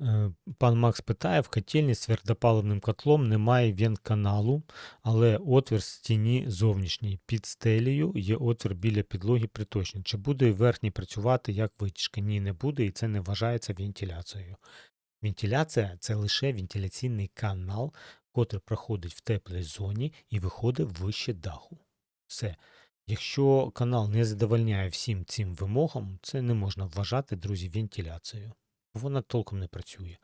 Е, Пан Макс питає, в котельні з твердопаливним котлом немає вент-каналу, але отвір в стіні зовнішній. Під стелею є отвір біля підлоги приточний. Чи буде верхній працювати як витяжка? Ні, не буде, і це не вважається вентиляцією. Вентиляція це лише вентиляційний канал, котрий проходить в теплій зоні і виходить вище даху. Все. Якщо канал не задовольняє всім цим вимогам, це не можна вважати, друзі, вентиляцією. Вона толком не працює.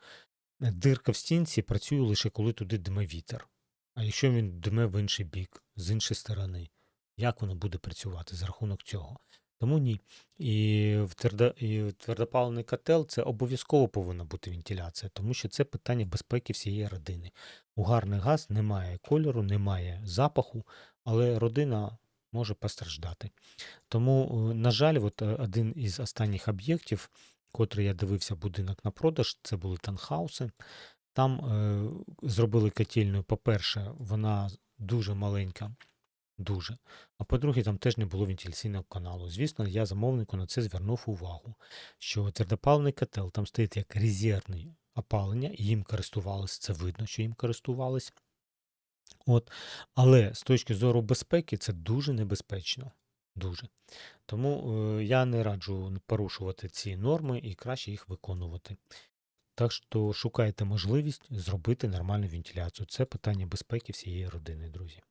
Е, Дирка в стінці працює лише коли туди дме вітер. А якщо він дме в інший бік, з іншої сторони, як воно буде працювати за рахунок цього? Тому ні. І в, твердо, твердопаливний котел це обов'язково повинна бути вентиляція, тому що це питання безпеки всієї родини. Угарний газ не має кольору, немає запаху, але родина може постраждати. Тому, е, на жаль, от е, один із останніх об'єктів, котрий я дивився будинок на продаж, це були танхауси. Там е, зробили котельню, по-перше, вона дуже маленька, дуже. А по-друге, там теж не було вентиляційного каналу. Звісно, я замовнику на це звернув увагу, що твердопаливний котел там стоїть як резервний опалення, і їм користувалися, це видно, що їм користувались. От. Але з точки зору безпеки це дуже небезпечно. Дуже. Тому е, я не раджу порушувати ці норми і краще їх виконувати. Так що шукайте можливість зробити нормальну вентиляцію. Це питання безпеки всієї родини, друзі.